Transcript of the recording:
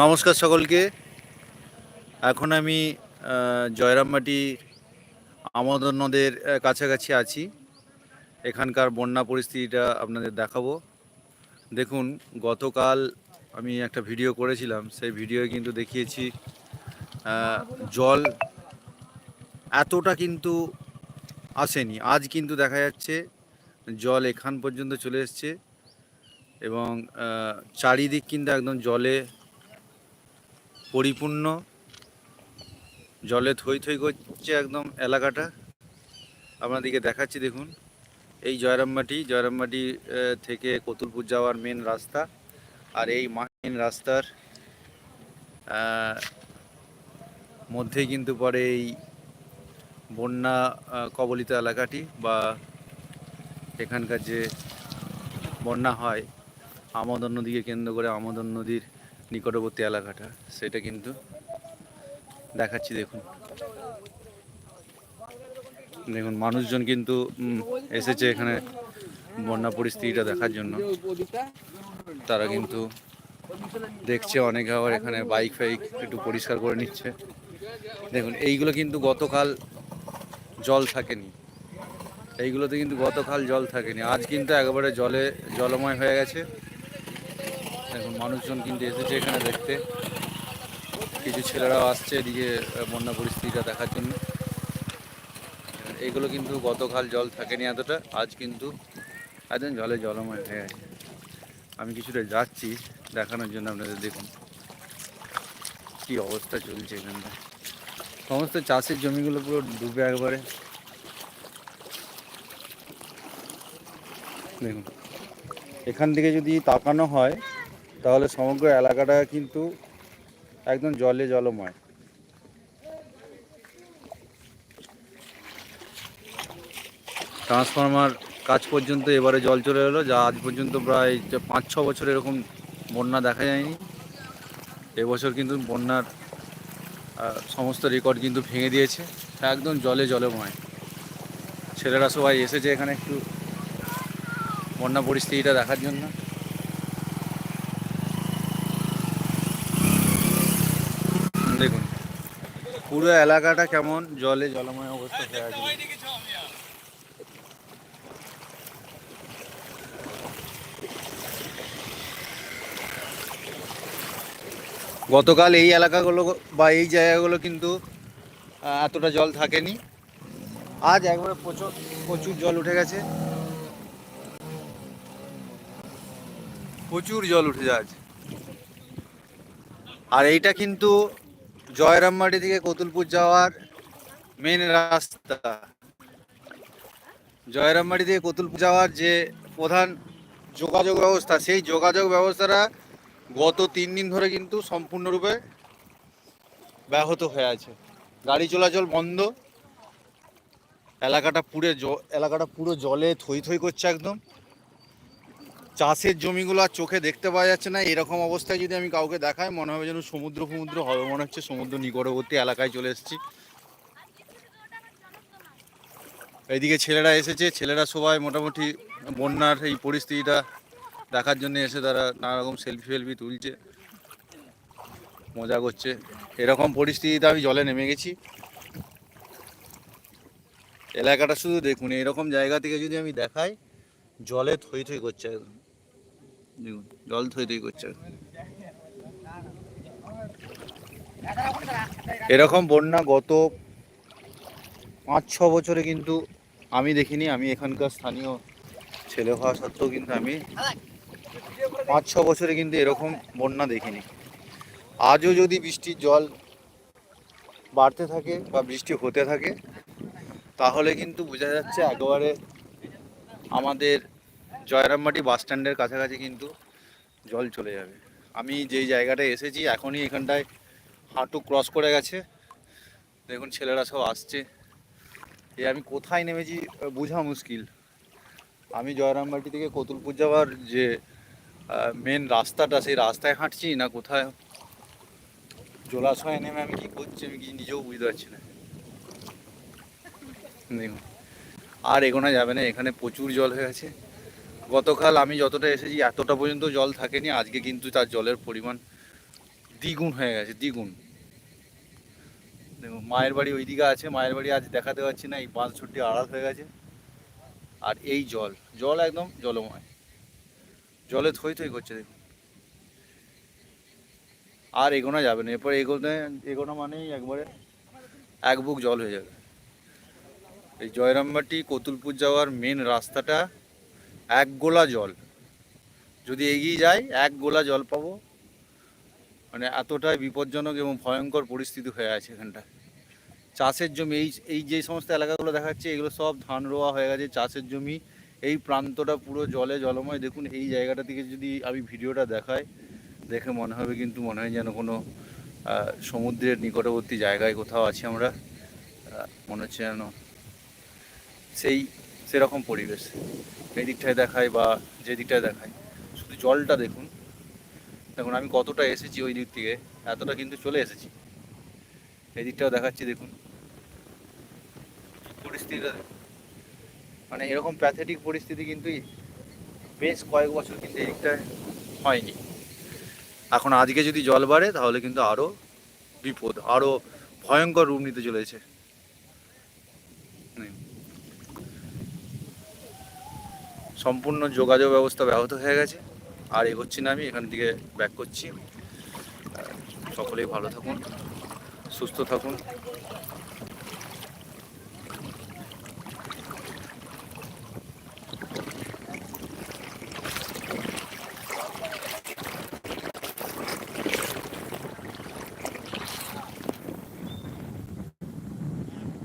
নমস্কার সকলকে। এখন আমি আহ, জয়রামবাটি আমোদন নদের কাছাকাছি আছি। এখানকার বন্যা পরিস্থিতিটা আপনাদের দেখাবো। দেখুন গতকাল আমি একটা ভিডিও করেছিলাম। সেই ভিডিও কিন্তু দেখিয়েছি জল এতটা কিন্তু আসেনি। আজ কিন্তু দেখা যাচ্ছে জল এখান পর্যন্ত চলে এসছে এবং চারিদিক কিন্তু একদম জলে পরিপূর্ণ। জলে থই থই করছে একদম এলাকাটা। আপনাদেরকে দেখাচ্ছি দেখুন। এই জয়রামবাটি জয়রামবাটি থেকে কতুলপুর যাওয়ার মেন রাস্তা আর এই মেন রাস্তার আহ, মধ্যেই কিন্তু পরে এই বন্যা কবলিত এলাকাটি বা এখানকার যে বন্যা হয়, আমোদন নদীকে কেন্দ্র করে আমোদন নদীর নিকটবর্তী এলাকাটা, সেটা কিন্তু দেখাচ্ছি, দেখুন। দেখুন, মানুষজন কিন্তু এসেছে এখানে বন্যা পরিস্থিতিটা দেখার জন্য। তারা কিন্তু দেখছে, অনেকে আবার এখানে বাইক ফাইক একটু পরিষ্কার করে নিচ্ছে। দেখুন, এইগুলো কিন্তু গতকাল জল থাকেনি। এইগুলোতে কিন্তু গতকাল জল থাকেনি। আজ কিন্তু একেবারে জলে, জলময় হয়ে গেছে। এখন মানুষজন কিন্তু এসেছে এখানে দেখতে। কিছু ছেলেরাও আসছে এদিকে বন্যা পরিস্থিতিটা দেখার জন্য। এইগুলো কিন্তু গতকাল জল থাকেনি এতটা, আজ কিন্তু একদম জলে জলময় হয়ে গেছে আমি কিছুটা যাচ্ছি, দেখানোর জন্য আপনাদের দেখুন। কি অবস্থা চলছে এখানটা সমস্ত চাষের জমিগুলো পুরো ডুবে একবারে। দেখুন। এখান থেকে যদি তাকানো হয়, তাহলে সমগ্র এলাকাটা কিন্তু একদম জলে জলময়। ট্রান্সফরমার কাজ পর্যন্ত এবারে জল চলে এলো, যা আজ পর্যন্ত প্রায় পাঁচ, ছ বছর এরকম বন্যা দেখা যায়নি। এবছর কিন্তু বন্যার সমস্ত রেকর্ড কিন্তু ভেঙে দিয়েছে। একদম জলে জলময়। ছেলেরা সবাই এসেছে এখানে একটু বন্যা পরিস্থিতিটা দেখার জন্য। দেখুন, পুরো এলাকাটা কেমন জলে জলময় অবস্থা হয়ে আছে। গতকাল এই এলাকাগুলো বা এই জায়গাগুলো কিন্তু এতটা জল থাকেনি। আজ একবারে প্রচুর প্রচুর জল উঠে গেছে। প্রচুর জল উঠে যাচ্ছে। আর এইটা কিন্তু জয়রামবাটি থেকে কতুলপুর যাওয়ার মেন রাস্তা। জয়রামবাটি থেকে কতুলপুর যাওয়ার যে প্রধান যোগাযোগ ব্যবস্থা, সেই যোগাযোগ ব্যবস্থাটা গত তিন দিন ধরে কিন্তু সম্পূর্ণরূপে ব্যাহত হয়ে আছে। গাড়ি চলাচল বন্ধ। এলাকাটা পুরো এলাকাটা পুরো জলে থই থই করছে একদম। চাষের জমিগুলো আর চোখে দেখতে পাওয়া যাচ্ছে না। এরকম অবস্থায় যদি আমি কাউকে দেখাই, মনে হবে যেন সমুদ্র সমুদ্র হবে। মনে হচ্ছে সমুদ্র নিকটবর্তী এলাকায় চলে এসেছি। এইদিকে ছেলেরা এসেছে। ছেলেরা সবাই মোটামুটি বন্যার এই পরিস্থিতিটা দেখার জন্য এসে তারা নানা রকম সেলফি ফেলফি তুলছে, মজা করছে। এরকম পরিস্থিতিতে আমি জলে নেমে গেছি। এলাকাটা শুধু দেখুন, এরকম জায়গা থেকে যদি আমি দেখাই, জলে থই থই করছে একদম। জল থই থই করছে। এরকম বন্যা গত পাঁচ ছ বছরে কিন্তু আমি দেখিনি। আমি এখানকার স্থানীয় ছেলে হওয়া সত্ত্বেও কিন্তু আমি পাঁচ ছ বছরে কিন্তু এরকম বন্যা দেখিনি। আজও যদি বৃষ্টির জল বাড়তে থাকে বা বৃষ্টি হতে থাকে, তাহলে কিন্তু বোঝা যাচ্ছে একেবারে আমাদের জয়রামবাটি বাস স্ট্যান্ডের কাছাকাছি কিন্তু জল চলে যাবে। আমি যেই জায়গাটায় এসেছি, এখনই এখানটায় হাঁটু ক্রস করে গেছে। দেখুন, ছেলেরা সব আসছে। এ আমি কোথায় নেমেছি বোঝা মুশকিল। আমি জয়রামবাটি থেকে কতুলপুর যাওয়ার যে মেন রাস্তাটা, সেই রাস্তায় হাঁটছি না কোথায়? জলাশয়ে নেমে আমি কি করছি, আমি কি নিজেও বুঝতে পারছি না। দেখুন, আর এগোনো যাবে না, এখানে প্রচুর জল হয়ে গেছে গতকাল আমি যতটা এসেছি, এতটা পর্যন্ত জল থাকেনি। আজকে কিন্তু তার জলের পরিমাণ দ্বিগুণ হয়ে গেছে, দ্বিগুণ। দেখুন, মায়ের বাড়ি ওইদিকে আছে, মায়ের বাড়ি আজ দেখাতে পাচ্ছি না, এই পাঁচ ছুটি আড়াল হয়ে গেছে। আর এই জল জল একদম জলময়। জলে থই থই করছে, দেখুন। আর এগোনো যাবে না, এরপর এগোনে এগোনো মানেই একবারে এক বুক জল হয়ে যাবে। এই জয়রামবাটি, কতুলপুর যাওয়ার মেন রাস্তাটা এক গোলা জল। যদি এগিয়ে যাই, এক গোলা জল পাবো। মানে এতটাই বিপজ্জনক এবং ভয়ঙ্কর পরিস্থিতি হয়ে আছে এখানটা চাষের জমি, এই এই যে সমস্ত এলাকাগুলো দেখাচ্ছে, এগুলো সব ধান রোয়া হয়ে গেছে। চাষের জমি, এই প্রান্তটা পুরো জলে জলময়। দেখুন, এই জায়গাটা থেকে যদি আমি ভিডিওটা দেখাই, দেখে মনে হবে কিন্তু মনে হয় যেন কোনো সমুদ্রের নিকটবর্তী জায়গায় কোথাও আছি আমরা। মনে হচ্ছে যেন সেই সেরকম পরিবেশ। এই দিকটায় দেখায় বা যে দিকটায় দেখায়। শুধু জলটা দেখুন। দেখুন, আমি কতটা এসেছি ওই দিক থেকে, এতটা কিন্তু চলে এসেছি। এই দিকটাও দেখাচ্ছি, দেখুন। পরিস্থিতিটা মানে এরকম প্যাথেটিক পরিস্থিতি কিন্তু বেশ কয়েক বছর কিন্তু এই দিকটায় হয়নি। এখন আজকে যদি জল বাড়ে, তাহলে কিন্তু আরও বিপদ আরও ভয়ঙ্কর রূপ নিতে চলেছে। সম্পূর্ণ যোগাযোগ ব্যবস্থা ব্যাহত হয়ে গেছে। আর এগোচ্ছি না আমি, এখান থেকে ব্যাক করছি। সকলেই ভালো থাকুন, সুস্থ থাকুন।